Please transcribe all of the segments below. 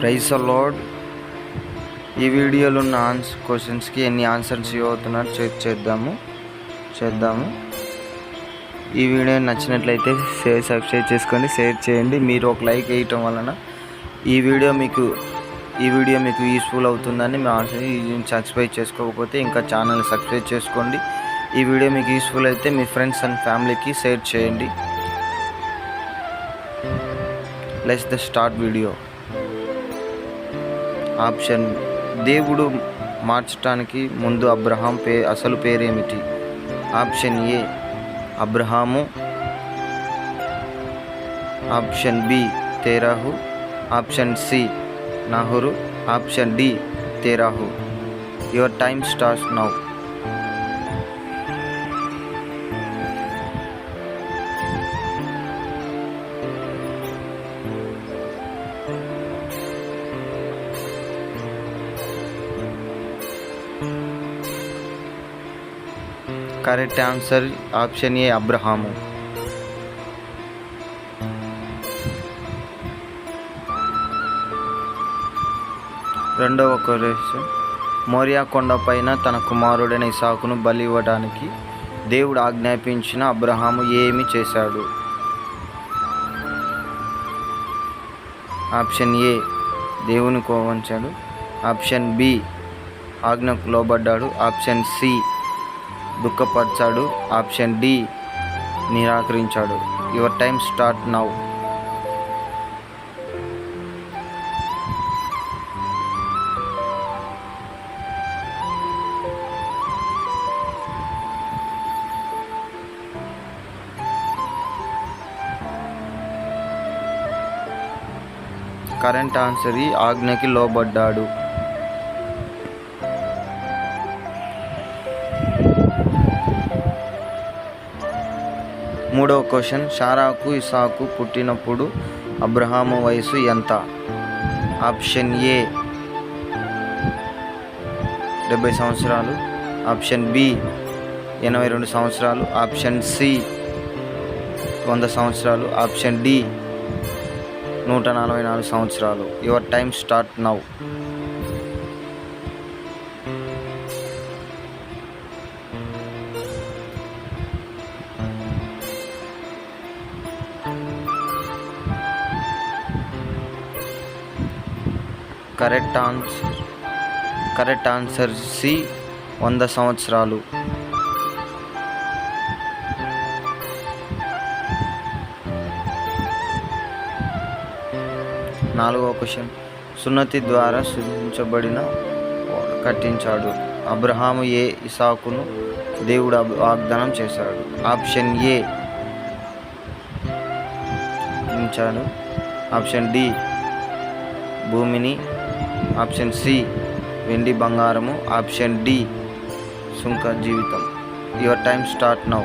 Price lord ఈ వీడియోలో ఉన్న ఆన్స్ క్వశ్చన్స్కి ఎన్ని ఆన్సర్స్ ఇవ్వవుతున్నారు చెక్ చేద్దాము. చేద్దాము. ఈ వీడియో నచ్చినట్లయితే షేర్ సబ్స్క్రైబ్ చేసుకోండి షేర్ చేయండి. మీరు ఒక లైక్ వేయటం వలన ఈ వీడియో మీకు ఈ వీడియో మీకు యూస్ఫుల్ అవుతుందని మేము ఆశ. సబ్స్క్రైబ్ చేసుకోకపోతే ఇంకా ఛానల్ సబ్స్క్రైబ్ చేసుకోండి. ఈ వీడియో మీకు యూస్ఫుల్ అయితే మీ ఫ్రెండ్స్ అండ్ ఫ్యామిలీకి షేర్ చేయండి. Let's the start video option. దేవుడు మార్చడానికి ముందు అబ్రహాం పే అసలు పేరేమిటి? Option A Abraham. Option B తేరాహు. Option C నాహురు. Option D తేరాహు. Your time starts now. Correct answer option A Abraham. రెండవ క్వశ్చన్. మోరియా కొండపైన తన కుమారుడైన ఇసాకును బలి ఇవ్వడానికి దేవుడు ఆజ్ఞాపించిన అబ్రహాము ఏమి చేశాడు? ఆప్షన్ ఏ దేవుని కోవంచాడు. ఆప్షన్ బి ఆజ్ఞకు లోబడ్డాడు. ఆప్షన్ సి దుఃఖపరిచాడు. Option D నిరాకరించాడు. Your time start now. Correct answer ఆజ్ఞకి లోబడ్డాడు. మూడవ క్వశ్చన్ షారాకు ఇసాకు పుట్టినప్పుడు అబ్రహాము వయసు ఎంత? ఆప్షన్ ఏ డెబ్బై సంవత్సరాలు. ఆప్షన్ బి ఎనభై రెండు సంవత్సరాలు. ఆప్షన్ సి వంద సంవత్సరాలు. ఆప్షన్ డి నూట నలభై నాలుగు సంవత్సరాలు. Your time start now. Correct answer correct answer C వంద సంవత్సరాలు. నాలుగవ క్వశ్చన్. సున్నతి ద్వారా సృజించబడిన కట్టించాడు. అబ్రహాము ఏ ఇసాకును దేవుడు వాగ్దానం చేశాడు. Option A. ఉంచాడు. Option D. భూమిని ఆప్షన్ సి వెండి బంగారము. ఆప్షన్ డి సుంక జీవితం. Your time start now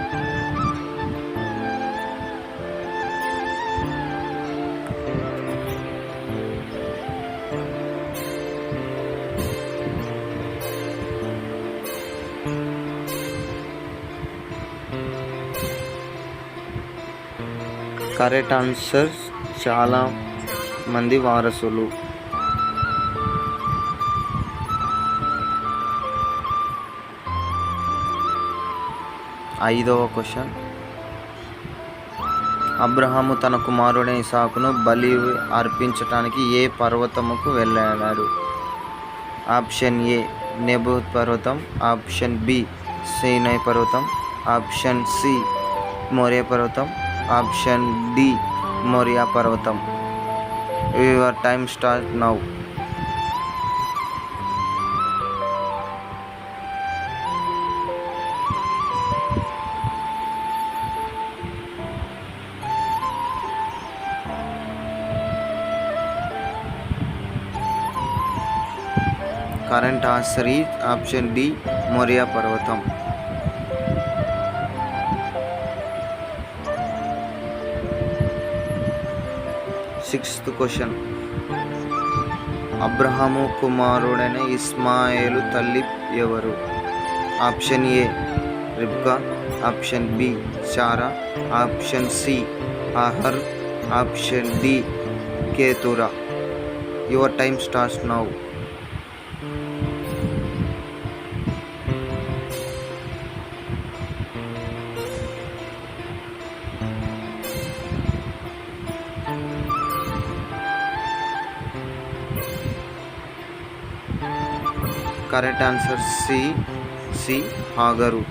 correct answers చాలా మంది వారసులు. ఐదవ క్వశ్చన్. అబ్రహాము తన కుమారుడైన ఇసాకును బలి అర్పించటానికి ఏ పర్వతముకు వెళ్ళాడు ఆప్షన్ ఏ నెబూత్ పర్వతం. ఆప్షన్ బి సీనై పర్వతం. ఆప్షన్ సి మోరియా పర్వతం. ఆప్షన్ డి మోరియా పర్వతం. Your time start now. Correct answer option D Maurya పర్వతం. Sixth question. అబ్రహాము కుమారుడైన ఇస్మాయేలు తల్లి ఎవరు? Option A Rebekah. Option B చారా option C ఆహర్. Option D Keturah. Your time starts now. Correct answer C C Hagar